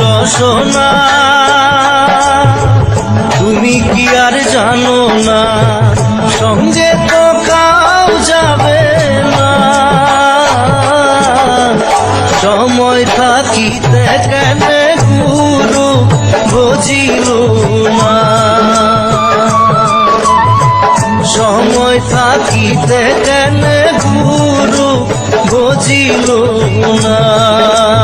রসনা তুমি কি আর জানো না? সঙ্গে তো কাউ যাবে না। সময় থাকিতে কেন গুরু বুঝিল না সময় থাকিতে কেন গুরু বুঝিল না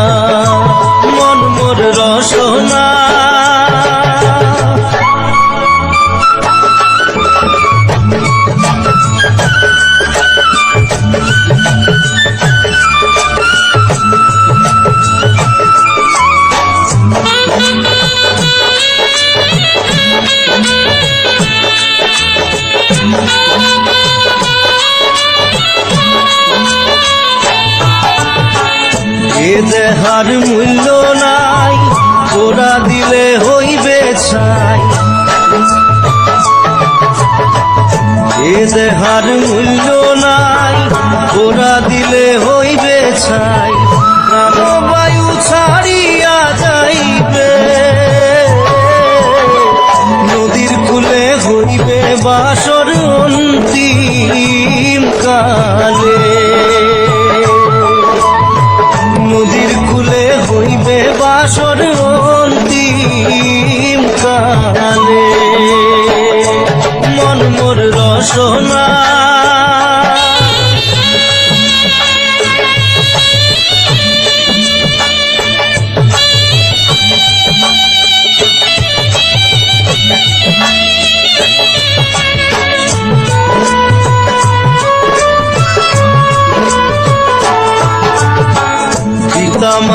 দেহার মূল্য নাই ওরা দিলে হইবে ছাই প্রাণবায়ু ছাড়িয়া যাইবে। নদীর কূলে হইবে বাসর অন্তিম কালে। নদীর কূলে হইবে বাসর অন্তিম কালে। মন মোর রসনা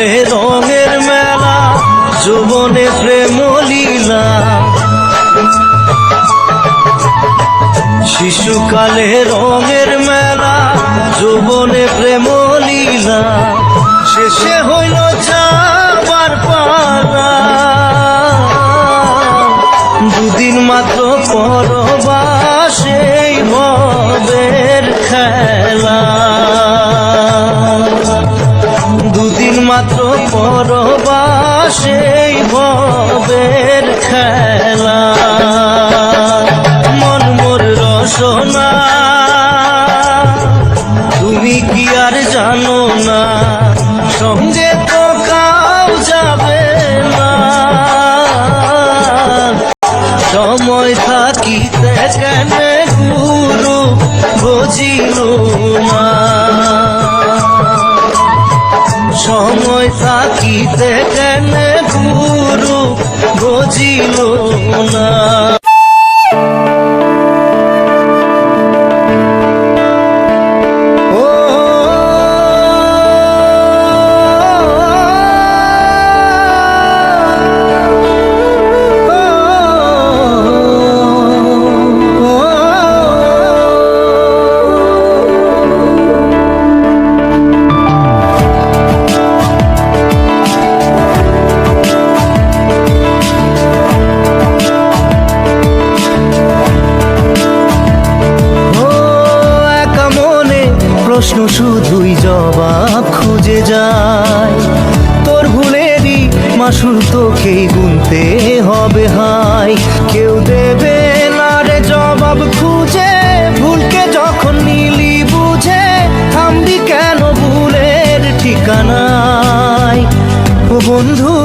শিশুকালে রঙের মেলা, যৌবনে প্রেম লীলা শিশুকালে রঙের মেলা, যৌবনে প্রেম লীলা শেষে হইল যাবার পালা মাত্র পরবাসেই ভবের খেলা। মন মোর রসনা তুমি কি আর জানো না? সঙ্গে মধুর তোকেই গুনতে হবে হাই কেউ দেবে না রে জবাব খুঁজে। ভুলকে যখন নিলি বুঝে, থামবি কেন ভুলের ঠিকানায়? বন্ধু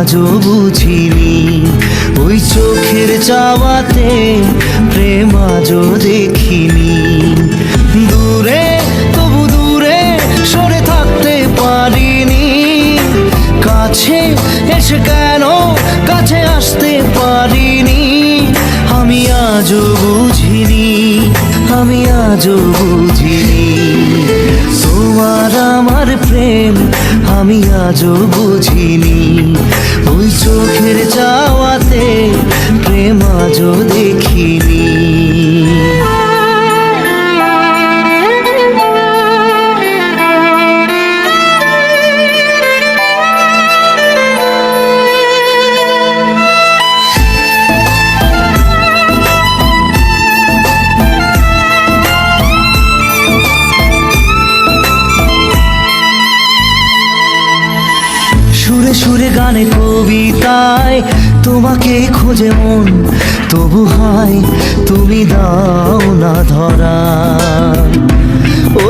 আজও বুঝিনি। ওই চোখের চাওয়াতে তোমাকে খোঁজে মন, তবু হয় তুমি দাও না ধরা। ও,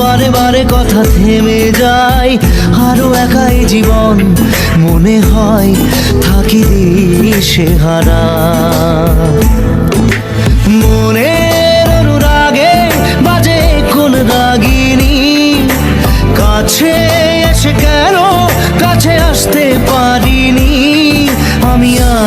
বারে বারে কথা থেমে যায়, আরও একাই জীবন, মনে হয় থাকি দিশে হারা। মনের অনুরাগে বাজে কোন রাগিনী, কাছে এসে কেন কাছে আসতে আমি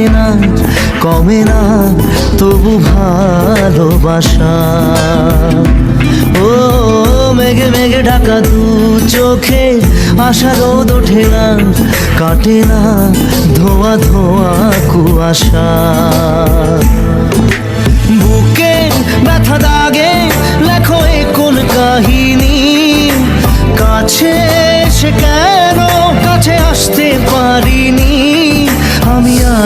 থামে না, কমে না, তবু ভালোবাসা। ও, মেঘে মেঘে ঢাকা দু চোখে, আশা রোদ ওঠে না, কাটে না, ধোয়া ধোয়া কুয়াশা। বুকে ব্যথা দাগে, লেখো এ কোন কাহিনী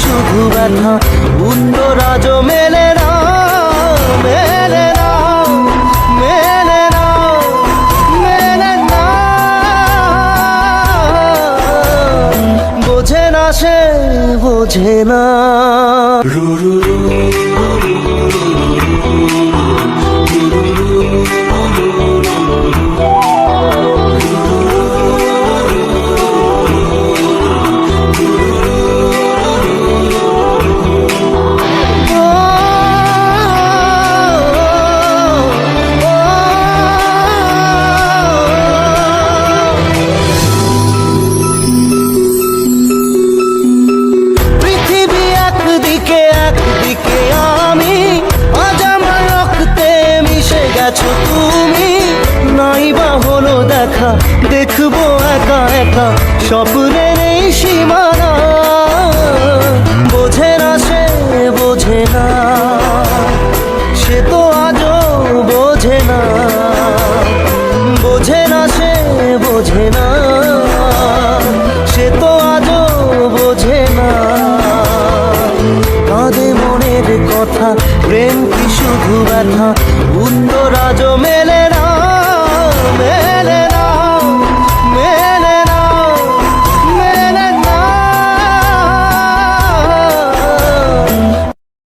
শুধু ব্যথা অন্যরাজ মেলে না মেলে না মেলে না মেলে না বোঝে না সে, বোঝে না। রু রু।